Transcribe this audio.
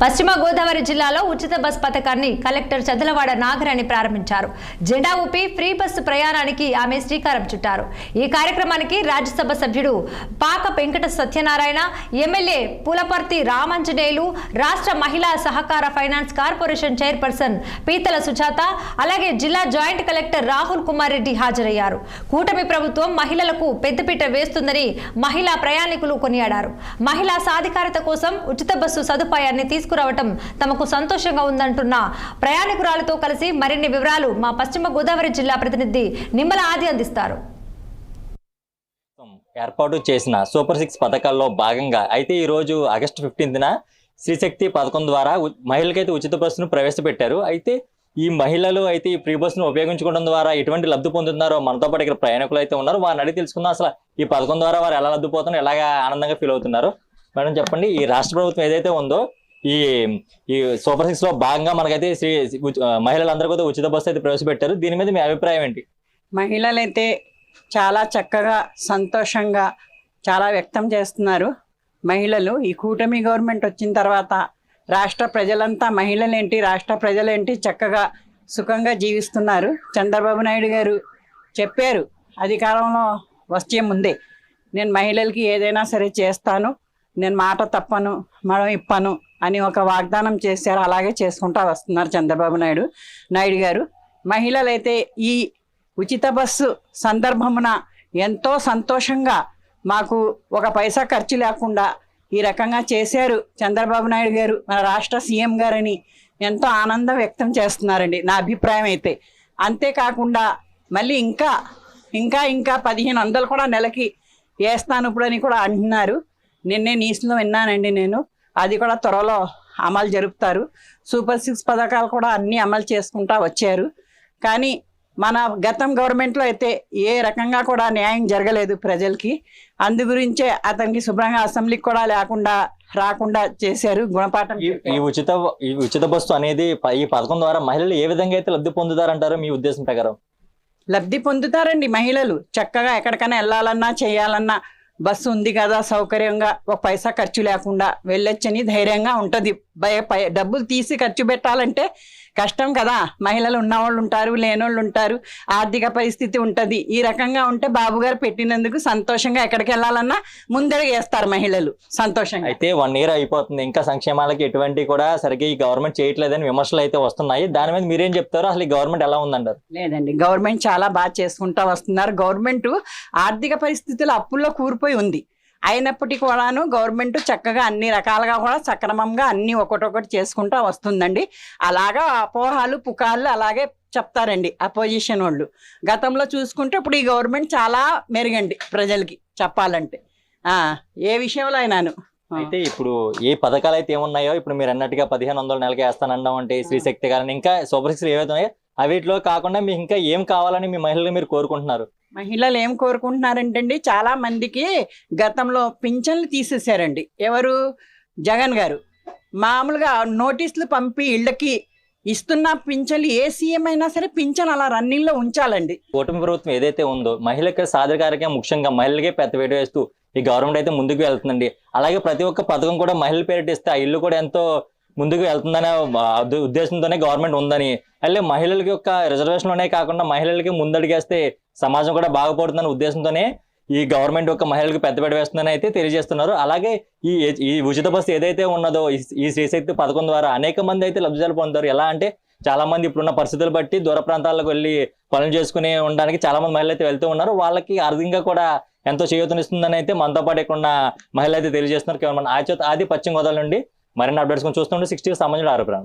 పశ్చిమ గోదావరి జిల్లాలో ఉచిత బస్ పథకాన్ని కలెక్టర్ చదలవాడ నాగరాణి ప్రారంభించారు. జెండా ఊపి ఫ్రీ బస్సు ప్రయాణానికి ఆమె శ్రీకారం చుట్టారు. ఈ కార్యక్రమానికి రాజ్యసభ సభ్యుడు పాక వెంకట సత్యనారాయణ ఎమ్మెల్యే పులపర్తి రామాంజనేయులు రాష్ట్ర మహిళా సహకార ఫైనాన్స్ కార్పొరేషన్ చైర్పర్సన్ పీతల సుజాత అలాగే జిల్లా జాయింట్ కలెక్టర్ రాహుల్ కుమార్ రెడ్డి హాజరయ్యారు. కూటమి ప్రభుత్వం మహిళలకు పెద్దపీట వేస్తుందని మహిళా ప్రయాణికులు కొనియాడారు. మహిళా సాధికారత కోసం ఉచిత బస్సు సదుపాయాన్ని తీసుకురావటం తమకు సంతోషంగా ఉందంటున్న ప్రయాణికురాలతో కలిసి మరిన్ని వివరాలు మా పశ్చిమ గోదావరి జిల్లా ప్రతినిధి నిమ్మల ఆది అందిస్తారు. ఏర్పాటు చేసిన సూపర్ సిక్స్ పథకాల్లో భాగంగా అయితే ఈ రోజు ఆగస్టు ఫిఫ్టీన్త్న శ్రీశక్తి పథకం ద్వారా మహిళలకైతే ఉచిత బస్సును ప్రవేశపెట్టారు. అయితే ఈ మహిళలు అయితే ఈ ఫ్రీ బస్సును ఉపయోగించుకోవడం ద్వారా ఎటువంటి లబ్ధి పొందుతున్నారో మనతో పాటు ఇక్కడ ప్రయాణికులు అయితే ఉన్నారు. వారిని అడిగి తెలుసుకుందాం. అసలు ఈ పథకం ద్వారా వారు ఎలా లబ్ధి పోతున్నారు ఎలాగా ఆనందంగా ఫీల్ అవుతున్నారు? మేడం చెప్పండి ఈ రాష్ట్ర ప్రభుత్వం ఏదైతే ఉందో ఈ ఈ సూపర్ సిక్స్లో భాగంగా మనకైతే శ్రీ మహిళలందరూ కూడా ఉచిత బస్సు అయితే ప్రవేశపెట్టారు. దీని మీద మీ అభిప్రాయం ఏంటి? మహిళలైతే చాలా చక్కగా సంతోషంగా చాలా వ్యక్తం చేస్తున్నారు. మహిళలు ఈ కూటమి గవర్నమెంట్ వచ్చిన తర్వాత రాష్ట్ర ప్రజలంతా మహిళలేంటి రాష్ట్ర ప్రజలేంటి చక్కగా సుఖంగా జీవిస్తున్నారు. చంద్రబాబు నాయుడు గారు చెప్పారు అధికారంలో వచ్చే ముందే నేను మహిళలకి ఏదైనా సరే చేస్తాను నేను మాట తప్పను మనం ఇప్పను అని ఒక వాగ్దానం చేశారు. అలాగే చేసుకుంటా వస్తున్నారు చంద్రబాబు నాయుడు. నాయుడు గారు మహిళలైతే ఈ ఉచిత బస్సు సందర్భమున ఎంతో సంతోషంగా మాకు ఒక పైసా ఖర్చు లేకుండా ఈ రకంగా చేశారు చంద్రబాబు నాయుడు గారు. మన రాష్ట్ర సీఎం గారని ఎంతో ఆనందం వ్యక్తం చేస్తున్నారండి. నా అభిప్రాయం అయితే అంతేకాకుండా మళ్ళీ ఇంకా ఇంకా ఇంకా పదిహేను వందలు కూడా నెలకి వేస్తాను ఇప్పుడు అని కూడా అంటున్నారు. నిన్నే న్యూస్లో విన్నానండి నేను. అది కూడా త్వరలో అమలు జరుపుతారు. సూపర్ సిక్స్ పథకాలు కూడా అన్నీ అమలు చేసుకుంటా వచ్చారు. కానీ మన గతం గవర్నమెంట్లో అయితే ఏ రకంగా కూడా న్యాయం జరగలేదు ప్రజలకి. అందు గురించే అతనికి శుభ్రంగా అసెంబ్లీకి కూడా లేకుండా రాకుండా చేశారు గుణపాఠం ఈ-. ఉచిత ఈ ఉచిత బస్సు అనేది ఈ పథకం ద్వారా మహిళలు ఏ విధంగా అయితే లబ్ధి పొందుతారంటారో మీ ఉద్దేశం ప్రకారం? లబ్ధి పొందుతారండి మహిళలు. చక్కగా ఎక్కడికైనా వెళ్ళాలన్నా చేయాలన్నా బస్సు ఉంది కదా సౌకర్యంగా ఒక పైసా ఖర్చు లేకుండా వెళ్ళొచ్చని ధైర్యంగా ఉంటుంది. భయ డబ్బులు తీసి ఖర్చు పెట్టాలంటే కష్టం కదా. మహిళలు ఉన్నవాళ్ళు ఉంటారు లేనోళ్ళు ఉంటారు. ఆర్థిక పరిస్థితి ఉంటుంది. ఈ రకంగా ఉంటే బాబు గారు పెట్టినందుకు సంతోషంగా ఎక్కడికి వెళ్ళాలన్నా ముందడుగు వేస్తారు మహిళలు సంతోషంగా. అయితే వన్ ఇయర్ అయిపోతుంది. ఇంకా సంక్షేమాలకి ఎటువంటి కూడా సరిగ్గా ఈ గవర్నమెంట్ చేయట్లేదని విమర్శలు అయితే వస్తున్నాయి. దాని మీద మీరేం చెప్తారో? అసలు ఈ గవర్నమెంట్ ఎలా ఉందంటారు? లేదండి. గవర్నమెంట్ చాలా బాగా చేసుకుంటా వస్తున్నారు. గవర్నమెంట్ ఆర్థిక పరిస్థితులు అప్పుల్లో కూరిపోయి ఉంది. అయినప్పటికీ కూడాను గవర్నమెంట్ చక్కగా అన్ని రకాలుగా కూడా సక్రమంగా అన్ని ఒకటొకటి చేసుకుంటా వస్తుందండి. అలాగా అపోహాలు పుకార్లు అలాగే చెప్తారండి అపోజిషన్ వాళ్ళు. గతంలో చూసుకుంటే ఇప్పుడు ఈ గవర్నమెంట్ చాలా మెరుగండి ప్రజలకి చెప్పాలంటే. ఆ, ఏ విషయంలో అయినాను? అయితే ఇప్పుడు ఏ పథకాలు అయితే ఏమున్నాయో ఇప్పుడు మీరు అన్నట్టుగా పదిహేను వందల నెలకి వేస్తానడం అంటే శ్రీశక్తి గారిని ఇంకా సూపర్ సిక్స్ ఏవైతే ఉన్నాయో అవిట్లో కాకుండా మీకు ఇంకా ఏం కావాలని మీ మహిళలు మీరు కోరుకుంటున్నారు? మహిళలు ఏం కోరుకుంటున్నారంటండి చాలా మందికి గతంలో పింఛన్లు తీసేశారండి. ఎవరు? జగన్ గారు. మామూలుగా నోటీసులు పంపి ఇళ్ళకి ఇస్తున్న పింఛన్లు ఏ సీఎం అయినా సరే పింఛన్ అలా రన్నింగ్లో ఉంచాలండి. కూటమి ప్రభుత్వం ఏదైతే ఉందో మహిళలకు సాధికారిక ముఖ్యంగా మహిళలకే పెద్ద వేటు వేస్తూ ఈ గవర్నమెంట్ అయితే ముందుకు వెళ్తుందండి. అలాగే ప్రతి ఒక్క పథకం కూడా మహిళల పేరిట ఇస్తే ఆ ఇల్లు కూడా ఎంతో ముందుకు వెళ్తుందనే ఉద్దేశంతోనే గవర్నమెంట్ ఉందని. అలాగే మహిళలకి యొక్క రిజర్వేషన్లోనే కాకుండా మహిళలకి ముందడిగేస్తే సమాజం కూడా బాగుపడుతుందనే ఉద్దేశంతోనే ఈ గవర్నమెంట్ యొక్క మహిళలకు పెద్దపెట్టి వేస్తుందని అయితే తెలియజేస్తున్నారు. అలాగే ఈ ఈ ఉచిత బస్సు ఏదైతే ఉన్నదో ఈ- శ్రీశక్తి పథకం ద్వారా అనేక మంది అయితే లబ్ధిదారులు పొందుతారు. ఎలా అంటే చాలా మంది ఇప్పుడున్న పరిస్థితులు బట్టి దూర ప్రాంతాలకు వెళ్ళి పనులు చేసుకుని ఉండడానికి చాలా మంది మహిళలు అయితే వెళ్తూ ఉన్నారు. వాళ్ళకి ఆర్థికంగా కూడా ఎంతో చేయూతనిస్తుందని అయితే మనతో పాటు ఇక్కడ ఉన్న మహిళలు అయితే తెలియజేస్తున్నారు. కేవలం మన ఆచోత్ ఆది పశ్చిమ గోదావరి నుండి మరిన్ని అప్డేట్స్ చూస్తుంటే సిక్స్టీ సంబంధించిన ఆరోపణ